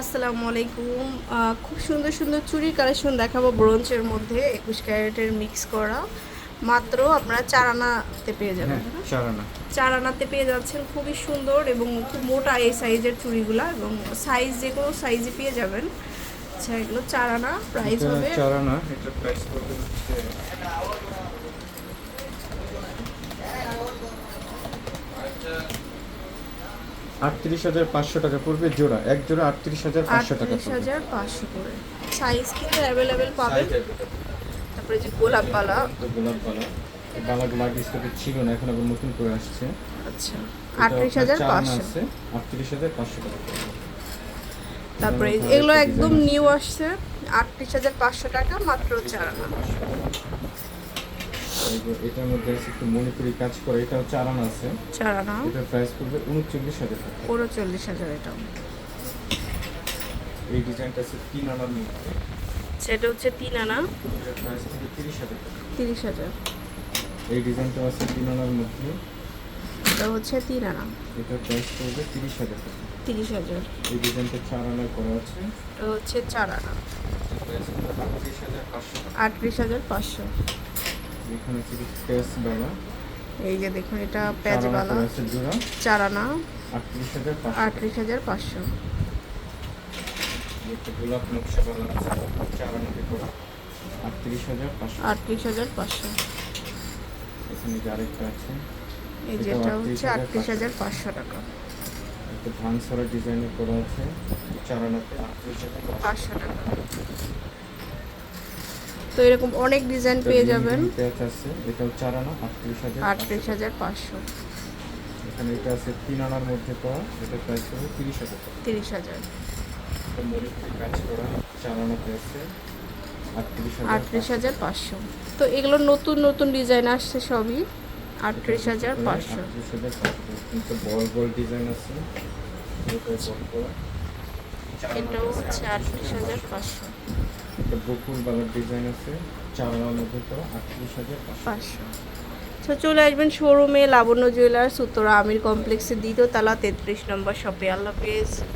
আসসালামু আলাইকুম। খুব সুন্দর সুন্দর চুড়ির কালেকশন দেখাবো ব্রোঞ্জের মধ্যে একুশ ক্যারেটের মিক্স করা। মাত্র আপনারা চার আনাতে পেয়ে যাবেন হ্যাঁ হ্যাঁ? চার আনা। চার আনাতে পেয়ে যাচ্ছেন। খুবই সুন্দর এবং খুব মোটা এই সাইজের চুড়িগুলা এবং সাইজ যে কোনো সাইজে পেয়ে যাবেন। আচ্ছা এগুলো চার আনা প্রাইস হবে। চার আনা এটা প্রাইস পড়বে হচ্ছে আটত্রিশ হাজার পাঁচশো টাকা পড়বে জোড়া এক জোড়া আটত্রিশ হাজার পাঁচশো টাকা আটত্রিশ হাজার পাঁচশো করে সাইজ কিন্তু অ্যাভেলেবেল পাবেন। তারপরে যে গোলাপ পালা। গোলাপ বালা এই বালাগুলো আগে স্টকে ছিল না এখন আবার নতুন করে আসছে। আচ্ছা আটত্রিশ হাজার পাঁচশো। আছে আটত্রিশ হাজার পাঁচশো টাকা। তারপরে এগুলো একদম নিউ আসছে আটত্রিশ হাজার পাঁচশো টাকা মাত্র চার আনা এটার মধ্যে আছে একটু মণিপুরি কাজ করে এটাও চার আনা আছে। চার আনা এটার প্রাইস পড়বে উনচল্লিশ হাজার টাকা। উনচল্লিশ হাজার এটা এই ডিজাইনটা আছে তিন আনার মধ্যে। সেটা হচ্ছে তিন আনা এটার প্রাইস পড়বে তিরিশ হাজার টাকা। তিরিশ হাজার। এই ডিজাইনটা আছে তিন আনার মধ্যে। এটা হচ্ছে তিন আনা এটার প্রাইস পড়বে তিরিশ হাজার টাকা। তিরিশ হাজার। এই ডিজাইনটা চার আনার করা আছে। এটা হচ্ছে চার আনা আটত্রিশ হাজার পাঁচশো টাকা আটত্রিশ হাজার পাঁচশো এখানে আছে কি প্যাচ বেলা। এই যে দেখুন এটা আছে জোড়া। চার আনা। আটত্রিশ হাজার পাঁচশো। আটত্রিশ হাজার পাঁচশো। একটা গোলাপ নকশা বেলা চার আনাতে করা আটত্রিশ হাজার পাঁচশো। আটত্রিশ হাজার পাঁচশো। এখানে যে আরেকটা আছে। এই যেটা হচ্ছে 38,500 আটত্রিশ হাজার পাঁচশো। টাকা। একটা ধান সরা ডিজাইনের করা আছে। চার আনাতে আটত্রিশ হাজার পাঁচশো টাকা। তো এরকম অনেক ডিজাইন পেয়ে যাবেন। আছে এটাও আনা আটত্রিশ হাজার আটত্রিশ হাজার পাঁচশো। এখানে এটা আছে তিন আনার মধ্যে করা এটা প্রাইস হবে তিরিশ হাজার তিরিশ হাজার। কাজ করা চার আনাতে আছে আটত্রিশ হাজার পাঁচশো। তো এগুলো নতুন নতুন ডিজাইন আসছে সবই আটত্রিশ হাজার পাঁচশো। বল বল ডিজাইন আছে। এটা এটাও হচ্ছে আটত্রিশ হাজার পাঁচশো। একটা বকুল ডিজাইন আছে মধ্যে করা আটত্রিশ হাজার তো চলে আসবেন শোরুমে লাবণ্য জুয়েলার্স উত্তরা আমির কমপ্লেক্সের দ্বিতীয় তালা, তেত্রিশ নম্বর শপে আল্লাহ